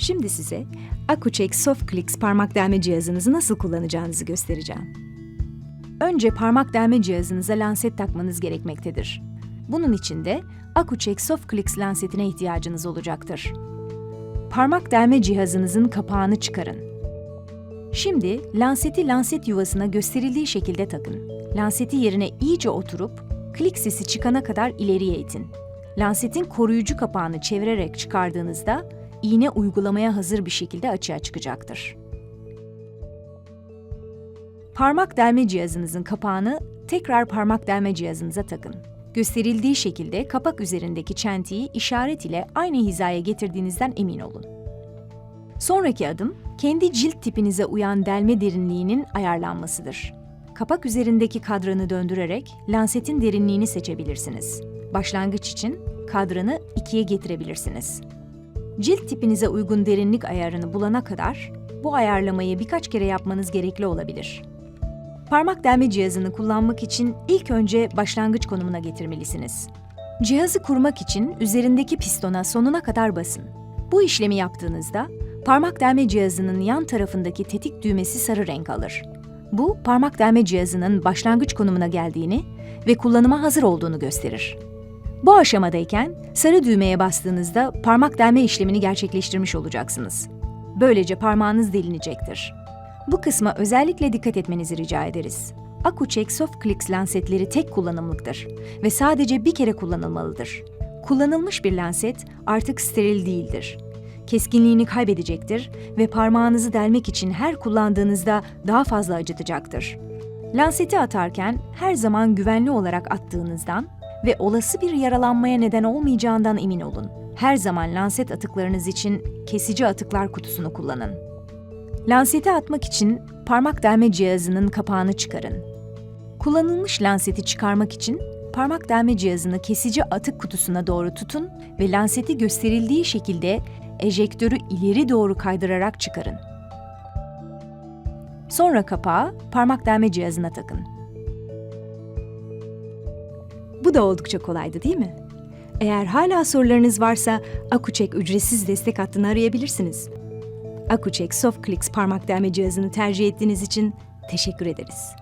Şimdi size Accucheck Soft Clicks parmak delme cihazınızı nasıl kullanacağınızı göstereceğim. Önce parmak delme cihazınıza lanset takmanız gerekmektedir. Bunun için de Accucheck Soft Clicks lansetine ihtiyacınız olacaktır. Parmak delme cihazınızın kapağını çıkarın. Şimdi lanseti lanset yuvasına gösterildiği şekilde takın. Lanseti yerine iyice oturup klik sesi çıkana kadar ileriye itin. Lansetin koruyucu kapağını çevirerek çıkardığınızda iğne uygulamaya hazır bir şekilde açığa çıkacaktır. Parmak delme cihazınızın kapağını tekrar parmak delme cihazınıza takın. Gösterildiği şekilde kapak üzerindeki çentiyi işaret ile aynı hizaya getirdiğinizden emin olun. Sonraki adım, kendi cilt tipinize uyan delme derinliğinin ayarlanmasıdır. Kapak üzerindeki kadranı döndürerek lansetin derinliğini seçebilirsiniz. Başlangıç için kadranı ikiye getirebilirsiniz. Cilt tipinize uygun derinlik ayarını bulana kadar bu ayarlamayı birkaç kere yapmanız gerekli olabilir. Parmak delme cihazını kullanmak için ilk önce başlangıç konumuna getirmelisiniz. Cihazı kurmak için üzerindeki pistona sonuna kadar basın. Bu işlemi yaptığınızda parmak delme cihazının yan tarafındaki tetik düğmesi sarı renk alır. Bu, parmak delme cihazının başlangıç konumuna geldiğini ve kullanıma hazır olduğunu gösterir. Bu aşamadayken sarı düğmeye bastığınızda parmak delme işlemini gerçekleştirmiş olacaksınız. Böylece parmağınız delinecektir. Bu kısma özellikle dikkat etmenizi rica ederiz. Accucheck Soft Clicks lansetleri tek kullanımlıktır ve sadece bir kere kullanılmalıdır. Kullanılmış bir lanset artık steril değildir. Keskinliğini kaybedecektir ve parmağınızı delmek için her kullandığınızda daha fazla acıtacaktır. Lanseti atarken her zaman güvenli olarak attığınızdan ve olası bir yaralanmaya neden olmayacağından emin olun. Her zaman lanset atıklarınız için kesici atıklar kutusunu kullanın. Lanseti atmak için parmak delme cihazının kapağını çıkarın. Kullanılmış lanseti çıkarmak için parmak delme cihazını kesici atık kutusuna doğru tutun ve lanseti gösterildiği şekilde ejektörü ileri doğru kaydırarak çıkarın. Sonra kapağı parmak delme cihazına takın. Bu da oldukça kolaydı değil mi? Eğer hala sorularınız varsa Accucheck ücretsiz destek hattını arayabilirsiniz. Accucheck Soft Clicks parmak delme cihazını tercih ettiğiniz için teşekkür ederiz.